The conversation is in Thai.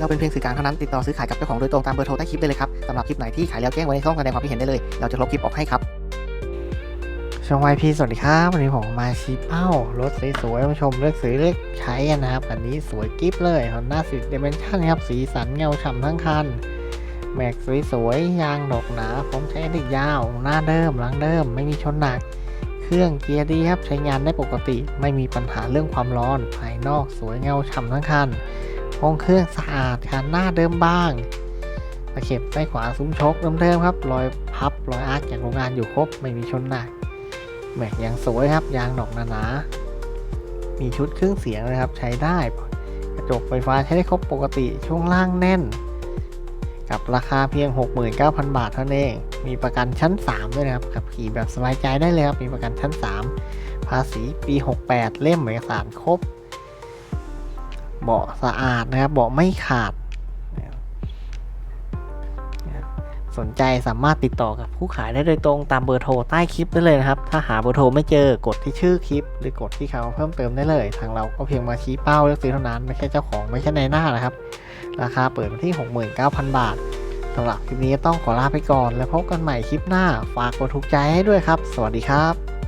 เราเป็นเพียงสื่อกลางเท่านั้นติดต่อซื้อขายกับเจ้าของโดยตรงตามเบอร์โทรใต้คลิปได้เลยครับสำหรับคลิปไหนที่ขายแล้วแจ้งไว้ในช่องแสดงความคิดเห็นได้เลย เราจะลบคลิปออกให้ครับช่องวายพีสวัสดีครับวันนี้ผมมาชี้เป้ารถสวยๆมาชมเลือกซื้อเลือกใช้นะครับคันนี้สวยกิ๊บเลย Honda Civic Dimension ครับสีสันเงาฉ่ำทั้งคันแม็กสวยๆยางดอกหนาพร้อมใช้ได้ยาว หน้าเดิมหลังเดิมไม่มีชนหนัก เครื่องเกียร์ดีครับใช้งานได้ปกติ ไม่มีปัญหาเรื่องความร้อน ภายนอกสวยเงาฉ่ำทั้งคัน ห้องเครื่องสะอาดคันหน้าเดิมบ้างตะเข็บใต้ขวาซุ้มชกเดิมๆครับ รอยพับรอยอาร์คจากโรงงานอยู่ครบไม่มีชนหนักแม็กยังสวยครับ ยางดอกหนาๆมีชุดเครื่องเสียงนะครับใช้ได้ กระจกไฟฟ้าใช้ได้ครบปกติช่วงล่างแน่น กับราคาเพียง 69,000 บาทเท่านั้นเอง มีประกันชั้น 3 ด้วยนะครับขับขี่แบบสบายใจได้เลยครับ มีประกันชั้น 3 ภาษีปี 68 เล่มเอกสารครบ เบาะสะอาดนะครับเบาะไม่ขาด สนใจสามารถติดต่อกับผู้ขายได้โดยตรงตามเบอร์โทรใต้คลิปได้เลยนะครับ ถ้าหาเบอร์โทรไม่เจอกดที่ชื่อคลิป หรือกดที่คำเพิ่มเติมได้เลย ทางเราก็เพียงมาชี้เป้าเลือกซื้อเท่านั้นไม่ใช่เจ้าของไม่ใช่ในหน้านะครับ ราคาเปิดมาที่ 69,000 บาทสำหรับคลิปนี้ต้องขอลาไปก่อน แล้วพบกันใหม่คลิปหน้า ฝากกดถูกใจให้ด้วยครับ สวัสดีครับ